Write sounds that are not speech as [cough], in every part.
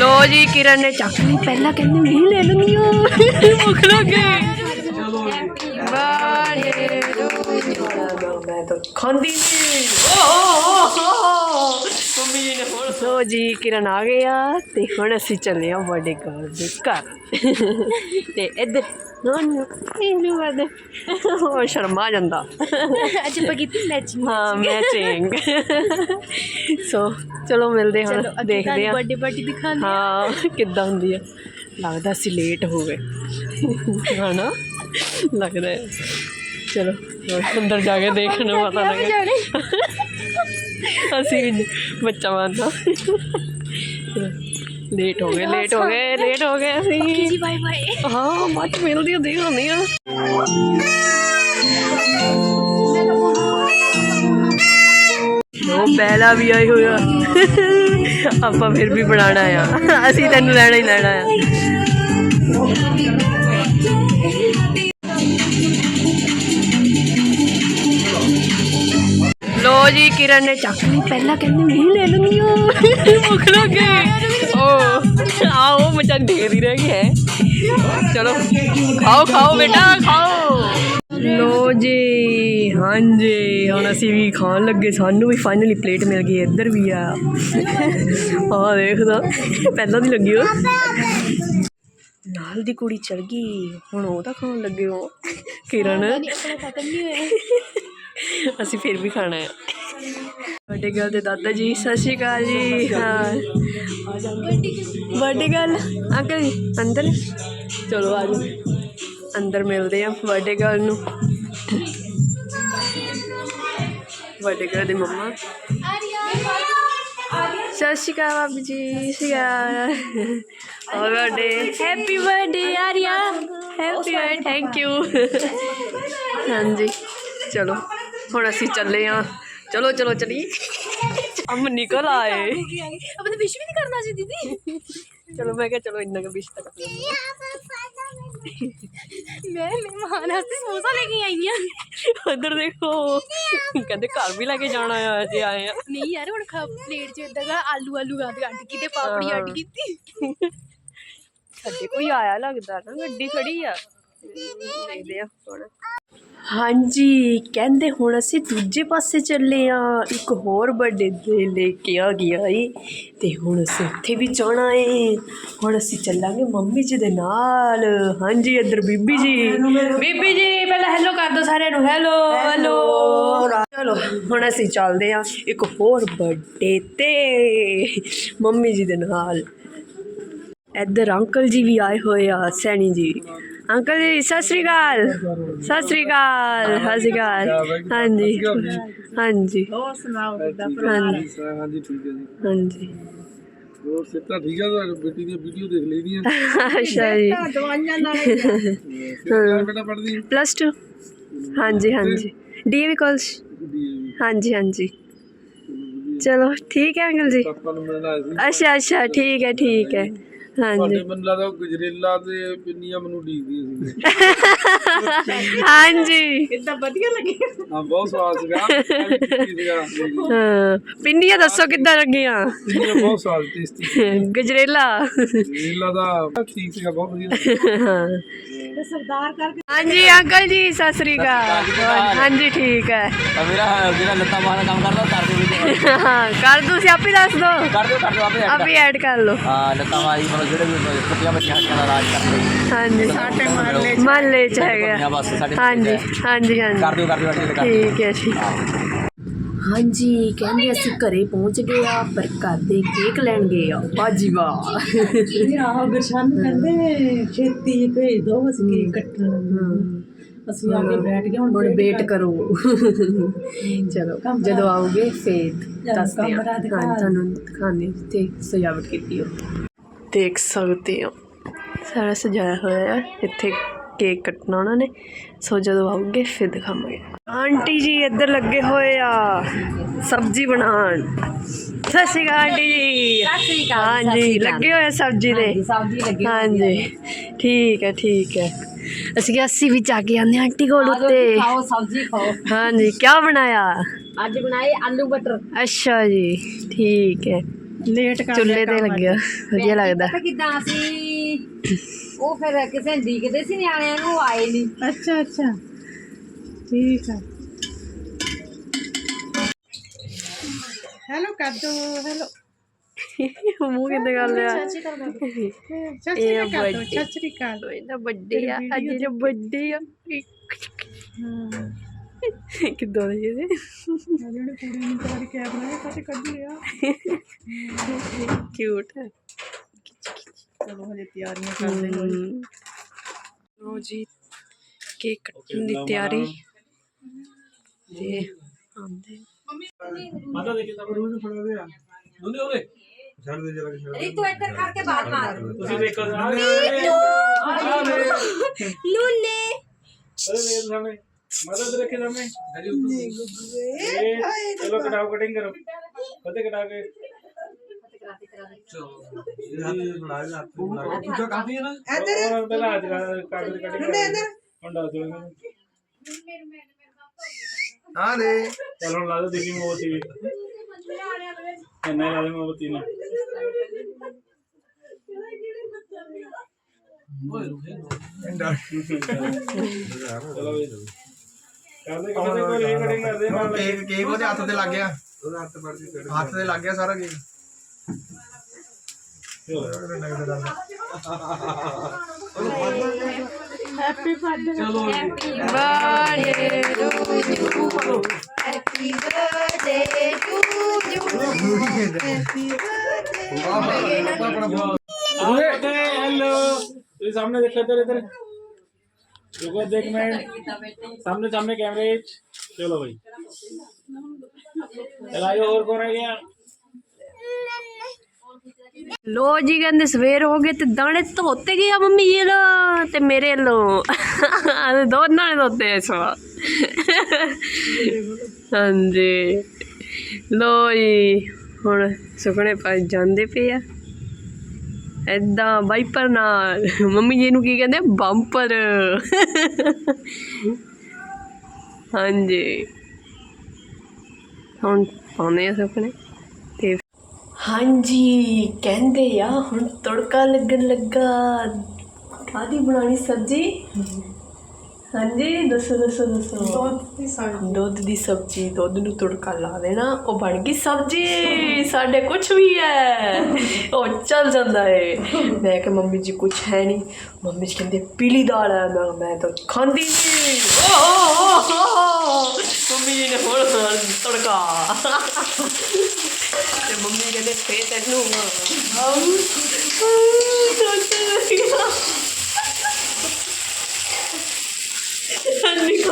ਲੋ ਜੀ ਕਿਰਨ ਨੇ ਚੱਕ ਲਈ। ਪਹਿਲਾਂ ਕਹਿੰਦੀ ਮੈਂ ਲੈ ਲੈਣੀ ਆ ਭੁੱਖ ਲੱਗੇ ਬਾਰੇ ਮੈਂ ਤਾਂ ਖਾਂਦੀ ਨਹੀਂ ਮੰਮੀ ਜੀ ਨੇ ਹੁਣ ਸੋ ਜੀ ਕਿਰਨ ਆ ਗਿਆ ਤੇ ਹੁਣ ਅਸੀਂ ਚੱਲੇ ਆ ਬਰਥਡੇ ਗਰਲ ਦੇ ਘਰ। ਤੇ ਇੱਧਰ ਨੋ ਨੋ ਇਹਨੂੰ ਵਾਦੇ ਉਹ ਸ਼ਰਮਾ ਜਾਂਦਾ। ਅੱਜ ਆਪਾਂ ਕੀਤੀ ਮੈਚਿੰਗ ਹਾਂ ਮੈਚਿੰਗ ਸੋ ਚਲੋ ਮਿਲਦੇ ਹਾਂ ਦੇਖਦੇ ਹਾਂ ਬਰਥਡੇ ਪਾਰਟੀ ਦਿਖਾਉਂਦੇ ਹਾਂ ਕਿੱਦਾਂ ਹੁੰਦੀ ਹੈ ਲੱਗਦਾ ਸੀ ਲੇਟ ਹੋ ਗਏ ਹਨਾ? ਲੱਗਦਾ ਹੈ। ਚਲੋ ਹੋਰ ਅੰਦਰ ਜਾ ਕੇ ਦੇਖਣ ਨੂੰ ਪਤਾ ਲੱਗੇ। ਅਸੀਂ ਵੀ ਬੱਚਾ ਮਾਰਦਾ। ਲੇਟ ਹੋ ਗਏ ਲੇਟ ਹੋ ਗਏ ਲੇਟ ਹੋ ਗਏ ਅਸੀਂ। ਜੀ ਬਾਏ ਬਾਏ ਹਾਂ ਬਾਅਦ 'ਚ ਮਿਲਦੀ ਹੁੰਦੀ ਹੁੰਦੀ ਆ। ਉਹ ਬੈਲਾ ਵੀ ਆਈ ਹੋਇਆ ਆਪਾਂ ਫਿਰ ਵੀ ਬਣਾਣਾ ਆ। ਅਸੀਂ ਤੈਨੂੰ ਲੈਣਾ ਹੀ ਲੈਣਾ ਆ। ਲੋ ਜੀ ਕਿਰਨ ਨੇ ਚੱਕ ਲਈ। ਪਹਿਲਾਂ ਕਹਿੰਦੀ ਮੈਂ ਲੈ ਆ ਭੁੱਖ ਲੱਗੇ ਓ ਆਓ ਮਚਾ ਢੇਰੀ ਰਹਿ ਗਈ ਹੈ। ਚਲੋ ਖਾਓ ਖਾਓ ਬੇਟਾ ਖਾਓ। ਲੋ ਜੀ ਹਾਂਜੀ ਹੁਣ ਅਸੀਂ ਵੀ ਖਾਣ ਲੱਗੇ। ਸਾਨੂੰ ਵੀ ਫਾਈਨਲੀ ਪਲੇਟ ਮਿਲ ਗਈ ਇੱਧਰ ਵੀ ਆ। ਆਹ ਦੇਖਦਾ ਪਹਿਲਾਂ ਦੀ ਲੱਗੀ ਉਹ। ਨਾਲ ਦੀ ਕੁੜੀ ਚੜ ਗਈ ਹੁਣ ਉਹ ਤਾਂ ਖਾਣ ਲੱਗੇ ਹੋ ਕਿਰਨ। ਅਸੀਂ ਫਿਰ ਵੀ ਖਾਣਾ ਹੈ। ਵੱਡੇ ਗੱਲ ਦੇ ਦਾਦਾ ਜੀ, ਸਤਿ ਸ਼੍ਰੀ ਅਕਾਲ ਜੀ, ਹਾਂ। ਵੱਡੇ ਗੱਲ, ਅੰਕਲ ਜੀ, ਅੰਦਰ? ਚਲੋ ਆ ਜਾਓ। ਅੰਦਰ ਮਿਲਦੇ ਆ ਵੱਡੇ ਗੱਲ ਨੂੰ। ਵੱਡੇ ਗੱਲ ਦੇ ਮੰਮਾ। ਸਤਿ ਸ਼੍ਰੀ ਅਕਾਲ ਬਾਬੂ ਜੀ, ਸਤਿ ਔਰ birthday happy birthday Arya. Happy birthday thank you ਹਾਂਜੀ, ਚਲੋ, ਹੁਣ ਅਸੀਂ ਚੱਲੇ ਆ ਚਲੋ ਚਲੋ ਚਲੀ ਅਮ ਨਿਕਲ ਆਏ ਆਪਾਂ ਤਾਂ ਵਿਸ਼ ਵੀ ਨਹੀਂ ਕਰਨਾ ਸੀ ਦੀਦੀ ਚਲੋ ਮੈਂ ਕਿਹਾ ਚਲੋ ਇੰਨਾ ਕੁ ਵਿਸ਼ ਤੱਕ ਮੈਂ ਮਹਿਮਾਨ ਵਾਸਤੇ ਸਮੋਸਾ ਲੈ ਕੇ ਆਈ ਆ ਉਧਰ ਦੇਖੋ ਕਹਿੰਦੇ ਘਰ ਵੀ ਲੈ ਕੇ ਜਾਣਾ ਆ ਜੇ ਆਏ ਆ ਨਹੀਂ ਯਾਰ ਹੁਣ ਖਾ ਪਲੇਟ 'ਚ ਇਦਾਂ ਦਾ ਆਲੂ ਆਲੂ ਗਾਦ ਕੱਢ ਕੇ ਤੇ ਪਾਪੜੀ ਅੱਡ ਕੀਤੀ ਸਾਡੇ ਕੋਈ ਆਇਆ ਲੱਗਦਾ ਨਾ ਗੱਡੀ ਖੜੀ ਆ ਦੇਖਦੇ ਆ ਹੁਣ ਹਾਂਜੀ, ਕਹਿੰਦੇ ਹੁਣ ਅਸੀਂ ਦੂਜੇ ਪਾਸੇ ਚੱਲੇ ਆ। ਇੱਕ ਹੋਰ ਬਰਥਡੇ ਦੇ ਲੈ ਕੇ ਆ ਗਿਆ ਏ। ਤੇ ਹੁਣ ਅਸੀਂ ਉੱਥੇ ਵੀ ਜਾਣਾ ਏ। ਹੁਣ ਅਸੀਂ ਚੱਲਾਂਗੇ ਮੰਮੀ ਜੀ ਦੇ ਨਾਲ। ਹਾਂਜੀ, ਇੱਧਰ ਬੀਬੀ ਜੀ। ਬੀਬੀ ਜੀ, ਪਹਿਲਾਂ ਹੈਲੋ ਕਰ ਦੋ ਸਾਰਿਆਂ ਨੂੰ। ਹੈਲੋ ਹੈਲੋ ਚਲੋ, ਹੁਣ ਅਸੀਂ ਚੱਲਦੇ ਆ ਇੱਕ ਹੋਰ ਬਰਥਡੇ ਤੇ। ਮੰਮੀ ਜੀ ਦੇ ਨਾਲ। ਇੱਧਰ ਅੰਕਲ ਜੀ ਵੀ ਆਏ ਹੋਏ ਆ, ਸੈਣੀ ਜੀ। ਅੰਕਲ ਜੀ ਸਤਿ ਸ੍ਰੀ ਅਕਾਲ ਸਤਿ ਸ੍ਰੀ ਅਕਾਲ ਸਤਿ ਸ੍ਰੀ ਅਕਾਲ ਹਾਂਜੀ ਹਾਂਜੀ ਹੋਰ ਸੁਣਾਓ ਕਿੱਦਾਂ ਹਾਂਜੀ ਹਾਂਜੀ ਠੀਕ ਹੈ ਜੀ ਹਾਂਜੀ ਹੋਰ ਸਿੱਧਾ ਠੀਕ ਹੈ ਤੁਹਾਡੀ ਬੇਟੀ ਦੀ ਵੀਡੀਓ ਦੇਖ ਲਈ ਦੀਆਂ ਅੱਛਾ ਜੀ ਦਵਾਈਆਂ ਨਾਲੇ ਕਿਹੜਾ ਬੇਟਾ ਪੜਦੀ ਪਲੱਸ 2 ਹਾਂਜੀ ਹਾਂਜੀ ਡੀਏਵੀ ਕਾਲਜ ਹਾਂਜੀ ਹਾਂਜੀ ਚਲੋ ਠੀਕ ਹੈ ਅੰਕਲ ਜੀ ਪਾਪਾ ਨੂੰ ਮਿਲਣ ਆਇਆ ਸੀ ਅੱਛਾ ਹਾਂਜੀ। ਮੈਨੂੰ ਲੱਗਦਾ ਉਹ ਗਜਰੇਲਾ ਤੇ ਪਿੰਨੀਆਂ ਮੈਨੂੰ ਡੀਕਦੀਆਂ ਸੀ। ਹਾਂਜੀ। ਹਾਂ ਬਹੁਤ ਸਵਾਦ ਸੀਗਾ। [laughs] ਹਾਂ ਪਿੰਡੀਆਂ ਦੱਸੋ ਕਿੱਦਾਂ ਲੱਗੀਆਂ? ਪਿੰਨੀਆਂ ਬਹੁਤ ਸਵਾਦ ਟੇਸਟੀ ਗਜਰੇਲਾ। ਗਜਰੇਲਾ ਦਾ ਠੀਕ ਸੀਗਾ ਬਹੁਤ ਵਧੀਆ ਹਾਂ। ਹਾਂਜੀ ਅੰਕਲ ਜੀ ਸਤਿ ਸ੍ਰੀ ਅਕਾਲ ਹਾਂਜੀ ਠੀਕ ਹੈ। ਮੇਰਾ ਜਿਹੜਾ ਲੱਤਾਂ ਦਾ ਕੰਮ ਕਰਦਾ ਉਹ ਕਰ ਦਿਓ। ਵੀਡੀਓ ਹਾਂ ਕਰ ਦੋ ਸਿਆਪੀ ਦੱਸ ਦੋ। ਕਰ ਦਿਓ ਕਰ ਦਿਓ ਆਪੇ add ਆਪੇ ਐਡ ਕਰ ਲਓ। ਹਾਂ ਲੱਤਾਂ ਮਾਰੀ ਮਤਲਬ ਜਿਹੜੇ ਵੀ ਕੁੱਤੀਆਂ ਬੱਚੀਆਂ ਹੱਥਾਂ ਦਾ ਰਾਜ ਕਰਦੇ ਹਾਂਜੀ ਸਾਡੇ ਮਹੱਲੇ ਮਹੱਲੇ ਚ ਹੈਗਾ ਬਸ ਸਾਡੇ ਹਾਂਜੀ ਹਾਂਜੀ ਹਾਂਜੀ। ਕਰ ਦਿਓ ਕਰ ਦਿਓ ਅੱਡੇ ਤੇ ਕਰ ਦਿਓ ਠੀਕ ਹੈ ਜੀ। ਹਾਂਜੀ ਕਹਿੰਦੇ ਅਸੀਂ ਘਰੇ ਪਹੁੰਚ ਗਏ ਆ ਪਰ ਘਰ ਦੇ ਕੇਕ ਲੈਣ ਗਏ ਆ। ਬਾਜੀ ਵਾਹ। ਆਹ ਗੁਰਸ਼ਨ ਕਹਿੰਦੇ ਛੇਤੀ ਭੇਜ ਦੋ ਅਸੀਂ ਕੀ ਕੱਟਣ ਅਸੀਂ ਆ ਕੇ ਬੈਠ ਗਏ ਹੁਣ ਹੁਣ ਵੇਟ ਕਰੋ। ਚਲੋ ਜਦੋਂ ਆਓਗੇ ਫੇਰ ਦੱਸਦੇ ਹਾਂ ਤੁਹਾਨੂੰ ਦਿਖਾਣੇ ਤੇ ਸਜਾਵਟ ਕੀਤੀ ਹੋ ਦੇਖ ਸਕਦੇ ਹੋ। ਸਾਰਾ ਸਜਾਇਆ ਹੋਇਆ ਹੈ। ਇੱਥੇ ਕੇਕ ਕੱਟਣਾ ਉਹਨਾਂ ਨੇ। ਸੋ ਜਦੋਂ ਆਓਗੇ ਫਿਰ ਦਿਖਾਵਾਂਗੇ। ਆਂਟੀ ਜੀ ਇੱਧਰ ਲੱਗੇ ਹੋਏ ਆ। ਸਬਜ਼ੀ ਬਣਾਉਣ। ਸਤਿ ਸ਼੍ਰੀ ਅਕਾਲ ਆਂਟੀ ਜੀ। ਸਤਿ ਸ਼੍ਰੀ ਅਕਾਲ, ਹਾਂਜੀ ਲੱਗੇ ਹੋਏ ਆ ਸਬਜ਼ੀ ਦੇ? ਸਬਜ਼ੀ ਲੱਗੀ ਹਾਂਜੀ। ਠੀਕ ਹੈ ਠੀਕ ਹੈ। ਅਸੀਂ ਕਿਹਾ ਅਸੀਂ ਵੀ ਜਾ ਕੇ ਆਉਂਦੇ ਹਾਂ ਆਂਟੀ ਕੋਲ ਉੱਤੇ। ਖਾਓ ਸਬਜ਼ੀ ਖਾਓ। ਹਾਂਜੀ ਕੀ ਬਣਾਇਆ? ਅੱਜ ਬਣਾਏ ਆਲੂ ਬਟਰ। ਅੱਛਾ ਜੀ ਠੀਕ ਹੈ। ਲੇਟ ਕਰ ਚੁੱਲ੍ਹੇ ਤੇ ਲੱਗਿਆ। ਵਧੀਆ ਲੱਗਦਾ। ਪਤਾ ਕਿਦਾਂ ਅਸੀਂ ਉਹ ਫਿਰ ਕਿਸੇ ਨੂੰ ਡੀਕਦੇ ਸੀ ਨਿਆਣਿਆਂ ਨੂੰ ਉਹ ਆਏ ਨਹੀਂ ਅੱਛਾ ਅੱਛਾ। ਠੀਕ ਆ। ਹੈਲੋ ਕਰ ਦੋ ਹੈਲੋ। ਮੂੰਹ ਕਿੱਦਾਂ ਕਰ ਲਿਆ? ਅਕਾਲ ਕਰ ਦੋ। ਵੱਡੀ। ਸਤਿ ਸ਼੍ਰੀ ਅਕਾਲ। ਇਹਦਾ ਵੱਡੇ ਆ ਅੱਜ ਜਿਹੜਾ ਵੱਡੇ ਆ। ਕਿੱਦਾਂ ਦੇ ਇਹਦੇ ਜਿਹੜੇ ਕੁੜੀ ਨੂੰ ਕਰ ਕੈਮਰਾ ਕੱਟ ਕੱਢ ਲਿਆ। ਕਿਊਟ ਹੈ। ਚਲੋ ਹਜੇ ਤਿਆਰੀਆਂ ਕਰਦੇ ਹੋਏ ਲੋ ਜੀ ਕੇਕ ਕੱਟਣ ਦੀ ਤਿਆਰੀ। ਤੇ ਆਂਦੇ ਮਾਤਾ ਦੇ ਕੇ ਤਾਂ ਰੂਹ ਨੂੰ ਫੜਾ ਦੇ ਆ। ਦੋਨੇ ਉਹਦੇ ਛੱਡ ਦੇ ਜਰਾ ਛੱਡ ਰਿਤੂ ਇੱਧਰ ਕਰਕੇ ਬਾਤ ਮਾਰ। ਤੁਸੀਂ ਦੇਖੋ। ਦੇ ਲੂਲੇ ਅਰੇ ਦੇ ਸਾਹਮਣੇ। ਮਾਤਾ ਦੇ ਰੱਖੇ ਸਾਹਮਣੇ ਹਰੀ ਉੱਤੇ ਚਲੋ ਕਟਾਓ ਕਟਿੰਗ ਕਰੋ। ਫਤੇ ਕਟਾ ਕੇ। ਚਲੋ। ਕਾਫੀ ਹੈ ਨਾ। ਇੱਧਰ। ਪਹਿਲਾਂ ਅੱਜ ਕਾਗਜ਼ ਕਟਿੰਗ ਕਰ ਹੁਣ ਦੱਸ ਦਿਓ ਹਾਂ ਦੇ। ਚਲ ਹੁਣ ਲਾ ਦੋ ਦੇਖੀ ਮੋਤੀ ਇੰਨਾ ਹੀ ਲਾ ਦੇ ਮੋਤੀ ਨਾ। ਚਲੋ ਵੀ। ਕਰਦੇ ਕਰਦੇ ਕੋਈ ਇਹ ਕਟਿੰਗ ਕਰਦੇ ਨਾਲ ਕੇਕ ਕੇਕ ਉਹਦੇ ਹੱਥ ਤੇ ਲੱਗ ਗਿਆ। ਉਹਦਾ ਹੱਥ ਬੜ ਜੀ ਹੱਥ ਤੇ ਲੱਗ ਗਿਆ ਸਾਰਾ ਕੇਕ। ਹੈਪੀ ਬਰਥਡੇ ਚਲੋ happy birthday to you happy birthday to you happy birthday ਆਪਣਾ ਹੈਲੋ। ਤੁਸੀਂ ਸਾਹਮਣੇ ਦੇਖਿਆ ਤੇਰੇ ਤੇਰੇ। रुको देख मिनट सामने सामने कैमरे चलो भाई चलाइयो और कौन रह गया ਲੋ ਜੀ ਕਹਿੰਦੇ ਸਵੇਰ ਹੋ ਗਏ ਤੇ ਦਾਣੇ ਧੋਤੇ ਗਏ ਆ ਮੰਮੀ ਇਹ ਲੋ ਤੇ ਮੇਰੇ ਲੋ ਅਰੇ ਦੋਨਾਂ ਨੇ ਧੋਤੇ ਇਸ ਵਾਰ ਹਾਂਜੀ ਲੋ ਜੀ ਹੁਣ ਸੁਕਣੇ ਪਾ ਜਾਂਦੇ ਪਏ ਆ ਐਦਾਂ ਵਾਈਪਰ ਨਾਲ। ਮੰਮੀ ਜੀ ਨੂੰ ਕੀ ਕਹਿੰਦੇ ਬੰਪਰ। ਹਾਂਜੀ। ਹੁਣ ਪਾਉਣੇ ਆ ਸੁਪਨੇ ਤੇ ਹਾਂਜੀ, ਕਹਿੰਦੇ ਆ, ਹੁਣ ਤੜਕਾ ਲੱਗਣ ਲੱਗਾ। ਕਾਦੀ ਬਣਾਣੀ ਸਬਜੀ? ਹਾਂਜੀ ਦੱਸੋ ਦੱਸੋ ਦੱਸੋ। ਦੀ ਸਾਡੀ ਦੁੱਧ ਦੀ ਸਬਜੀ ਦੁੱਧ ਨੂੰ ਤੜਕਾ ਲਾ ਦੇਣਾ ਉਹ ਬਣ ਗਈ ਸਬਜੀ। ਸਾਡੇ ਕੁਝ ਵੀ ਹੈ। ਉਹ ਚੱਲ ਜਾਂਦਾ ਹੈ ਮੈਂ ਕਿ ਮੰਮੀ ਜੀ ਕੁਝ ਹੈ ਨਹੀਂ ਮੰਮੀ ਜੀ ਕਹਿੰਦੇ ਪੀਲੀ ਦਾਲ ਹੈ। ਮੈਂ ਮੈਂ ਤਾਂ ਖਾਂਦੀ ਨਹੀਂ ਓਹ ਮੰਮੀ ਜੀ ਨੇ ਹੋਰ ਤੜਕਾ। ਤੇ ਮੰਮੀ ਕਹਿੰਦੇ ਫੇਰ ਤੈਨੂੰ।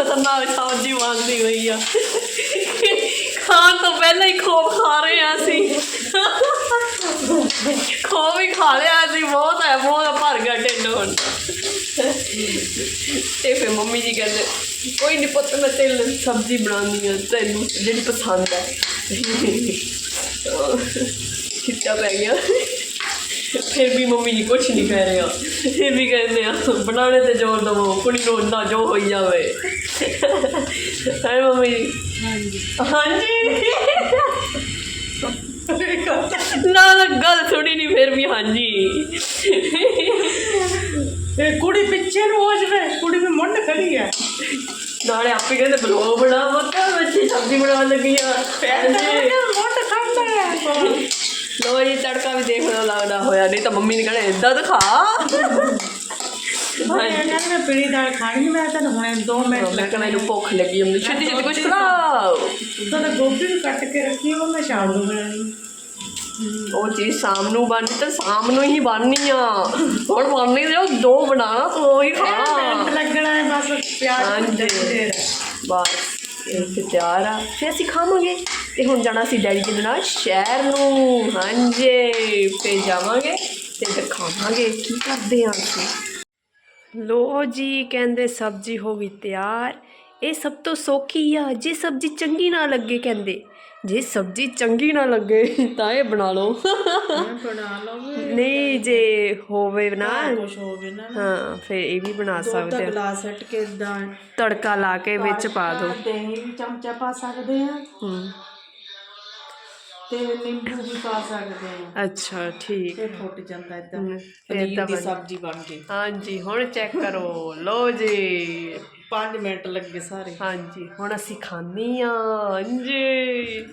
ਖਤਰਨਾਕ ਸਬਜ਼ੀ ਬਣਦੀ ਹੋਈ ਆ। ਖਾਣ ਤੋਂ ਪਹਿਲਾਂ ਹੀ ਖੋਬ ਖਾ ਰਹੇ ਆ ਅਸੀਂ। ਖੋਬ ਹੀ ਖਾ ਲਿਆ ਅਸੀਂ, ਬਹੁਤ ਹੈ, ਬਹੁਤ ਭਰ ਗਿਆ ਢਿੱਡ ਹੁਣ। ਤੇ ਫਿਰ ਮੰਮੀ ਜੀ ਕਹਿੰਦੇ, ਕੋਈ ਨਹੀਂ ਪੁੱਤ, ਮੈਂ ਤੇਲ ਸਬਜ਼ੀ ਬਣਾਉਂਦੀ ਆ, ਤੈਨੂੰ ਜਿਹੜੀ ਪਸੰਦ ਹੈ ਖਿੱਚਾ ਪੈ ਗਿਆ। ਫਿਰ ਵੀ ਮੰਮੀ ਜੀ ਕੁਝ ਨਹੀਂ ਕਹਿ ਰਹੇ ਫਿਰ ਵੀ ਕਹਿੰਦੇ ਆ ਬਣਾਉਣੇ ਤੇ ਜ਼ੋਰ ਦਵੋ ਕੁੜੀ ਨੂੰ ਨਾ ਜੋ ਹੋਈ ਜਾਵੇ। ਹੈ ਮੰਮੀ ਜੀ? ਹਾਂਜੀ। ਨਾ ਨਾ ਗੱਲ ਥੋੜੀ ਨਹੀਂ ਫਿਰ ਵੀ ਹਾਂਜੀ। ਇਹ ਕੁੜੀ ਪਿੱਛੇ ਨੂੰ ਹੋ ਜਵੇ ਕੁੜੀ ਵੀ ਮੁੰਡ ਖੜੀ ਹੈ। ਨਾਲੇ ਆਪੇ ਕਹਿੰਦੇ ਬਲੋ ਬਣਾ ਮੱਤਾ ਬੱਚੀ ਸਬਜ਼ੀ ਬਣਾਉਣ ਲੱਗੀ ਆ। ਹਾਂਜੀ। ਮੁੰਡ ਖੜਦਾ ਹੈ। ਲੋ ਜੀ ਤੜਕਾ ਵੀ ਦੇਖ ਲਓ ਲੱਗਦਾ ਹੋਇਆ। ਨਹੀਂ ਤਾਂ ਮੰਮੀ ਨੇ ਕਹਿਣਾ ਏਦਾਂ ਦਿਖਾ ਕਹਿੰਦਾ ਮੈਂ ਪੀੜੀ ਦਾਲ ਖਾਣੀ ਮੈਂ ਤਾਂ ਹੁਣੇ 2 ਮਿੰਟ ਮੈਂ ਕਹਿੰਦਾ ਮੈਨੂੰ ਭੁੱਖ ਲੱਗੀ ਮੈਨੂੰ ਛੇਤੀ ਛੇਤੀ ਕੁਝ ਉਦੋਂ ਤਾਂ ਗੋਭੀ ਵੀ ਕੱਟ ਕੇ ਰੱਖੀ ਉਹ ਮੈਂ ਸ਼ਾਮ ਨੂੰ ਬਣਾਣੀ ਉਹ ਚੀਜ਼ ਸ਼ਾਮ ਨੂੰ ਬਣਨੀ ਤਾਂ ਸ਼ਾਮ ਨੂੰ ਹੀ ਬਣਨੀ ਆ। ਹੁਣ ਬਣਨੀ ਜੋ ਦੋ ਬਣਾਣਾ ਤੂੰ ਉਹੀ ਖਾਣਾ ਮਿੰਟ ਲੱਗਣਾ ਹੈ ਬਸ ਪਿਆਜ਼ ਹਾਂਜੀ। ਦੇ। ਬਸ। ਇਹ ਤਿਆਰ ਆ। ਫਿਰ ਅਸੀਂ ਖਾਵਾਂਗੇ ਤੇ ਹੁਣ ਜਾਣਾ ਅਸੀਂ ਡੈਡੀ ਜੀ ਦੇ ਨਾਲ ਸ਼ਹਿਰ ਨੂੰ। ਹਾਂਜੀ, ਫਿਰ ਜਾਵਾਂਗੇ ਤੇ ਫਿਰ ਖਾਵਾਂਗੇ। ਕੀ ਕਰਦੇ ਹਾਂ ਅਸੀਂ ਲੋ ਜੀ, ਕਹਿੰਦੇ ਸਬਜ਼ੀ ਹੋ ਗਈ ਤਿਆਰ। ਇਹ ਸਭ ਤੋਂ ਸੌਖੀ ਆ, ਜੇ ਸਬਜ਼ੀ ਚੰਗੀ ਨਾ ਲੱਗੇ ਕਹਿੰਦੇ। ਜੇ ਸਬਜ਼ੀ ਚੰਗੀ ਨਾ ਲੱਗੇ ਤਾਂ ਇਹ ਬਣਾ ਲਓ। ਨਹੀਂ ਜੇ ਹੋਵੇ ਨਾ ਹਾਂ ਫਿਰ ਇਹ ਵੀ ਬਣਾ ਸਕਦੇ ਆ। ਗਲਾਸ ਹਟ ਕੇ ਇਦਾਂ ਤੜਕਾ ਲਾ ਕੇ ਵਿੱਚ ਪਾ ਦਿਓ ਚਮਚਾ ਪਾ ਸਕਦੇ ਆ। ਤੇ ਨਿੰਬੂ ਵੀ ਪਾ ਸਕਦੇ ਆ। ਅੱਛਾ ਠੀਕ। ਤੇ ਫੁੱਟ ਜਾਂਦਾ ਇਦਾਂ ਪਨੀਰ ਦੀ ਸਬਜ਼ੀ ਬਣ ਗਈ। ਹਾਂਜੀ ਹੁਣ ਚੈੱਕ ਕਰੋ। ਲੋ ਜੀ। ਪੰਜ ਮਿੰਟ ਲੱਗੇ ਸਾਰੇ। ਹਾਂਜੀ ਹੁਣ ਅਸੀਂ ਖਾਂਦੇ ਆ ਹਾਂਜੀ